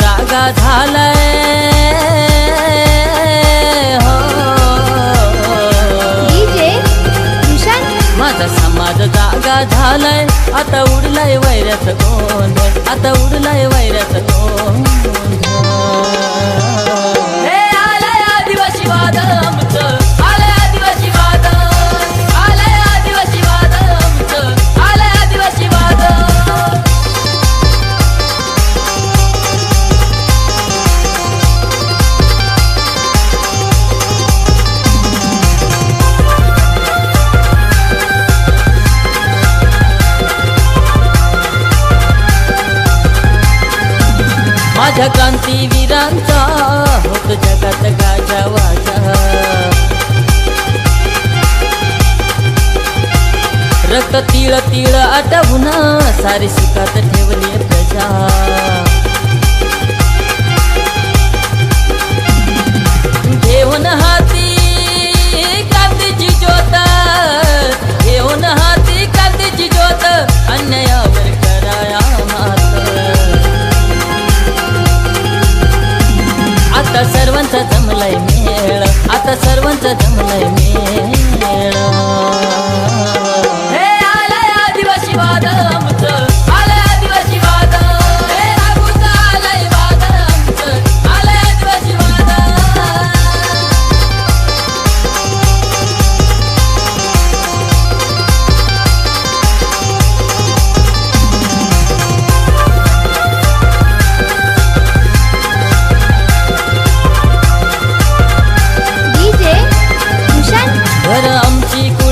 जागा झालाय. हो. माझा समाज जागा झालाय. आता उडलाय वैऱ्याचं गोंधळ आता उडलाय वैऱ्याचं गोंधळ माझ्या क्रांतीवीरांचा होत जगात गाजा वाजा. रक्त तिळ तिळ आटवून सारी सुखात ठेवले. आता सर्वांचा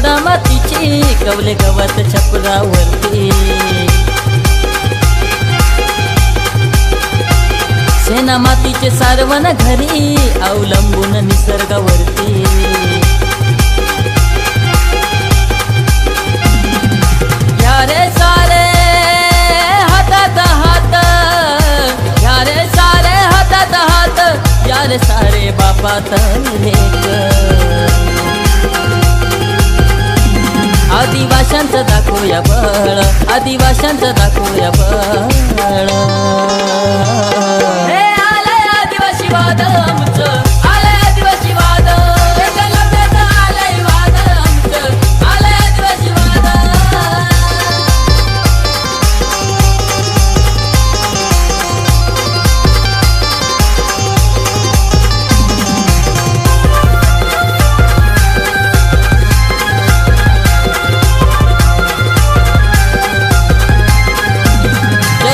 आमची कुडा मातीची कवले गवत छपरावरती सेना मातीचे सारवण घरी अवलंबून निसर्गावरती. रे सारे हातात हात. घ्या रे सारे हातात हात. या रे सारे बापात दाखवूया बळ. आदिवाशांचं दाखवूया बळ.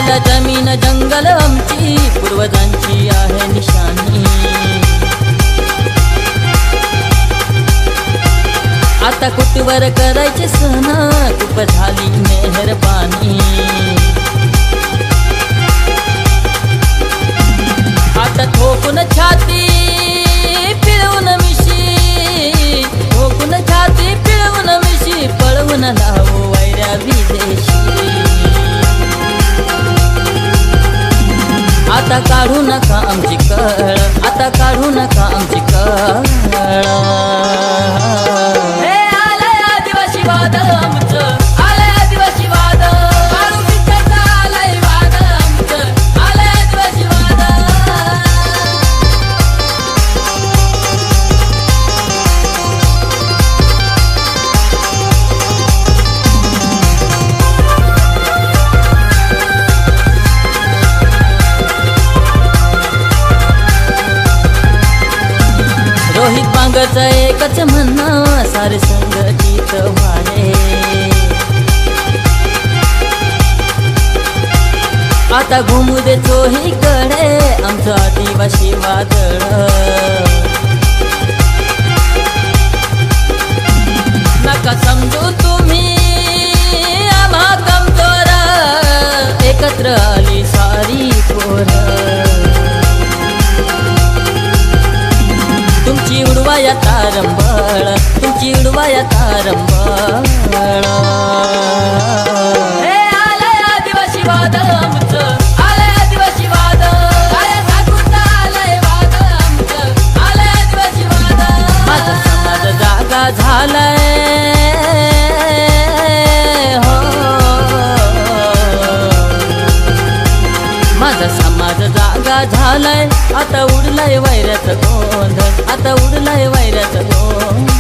जल जमीन जंगल आमची. पूर्वजांची आहे निशाणी. आता कुटवर करायचे सण? खूप झाली मेहरबानी? आता ठोकून छाती आता काढू नका आमची कळ. आता काढू नका आमची कळ. आदिवासी वाद आमचं. माझं एकच म्हणणं सारे संघटित व्हावे आता घुमू दे चोही कडे आमचं आदिवासी वादळ. नका समजू तुम्ही आम्हा कमजोर एकत्र उडवाया तारंबळ तुमची उडवाया तारंबळ. हे आलंय दंगा झालाय आता उडलाय वैऱ्याचा गोंध आता उडलाय वैऱ्याचा गोंध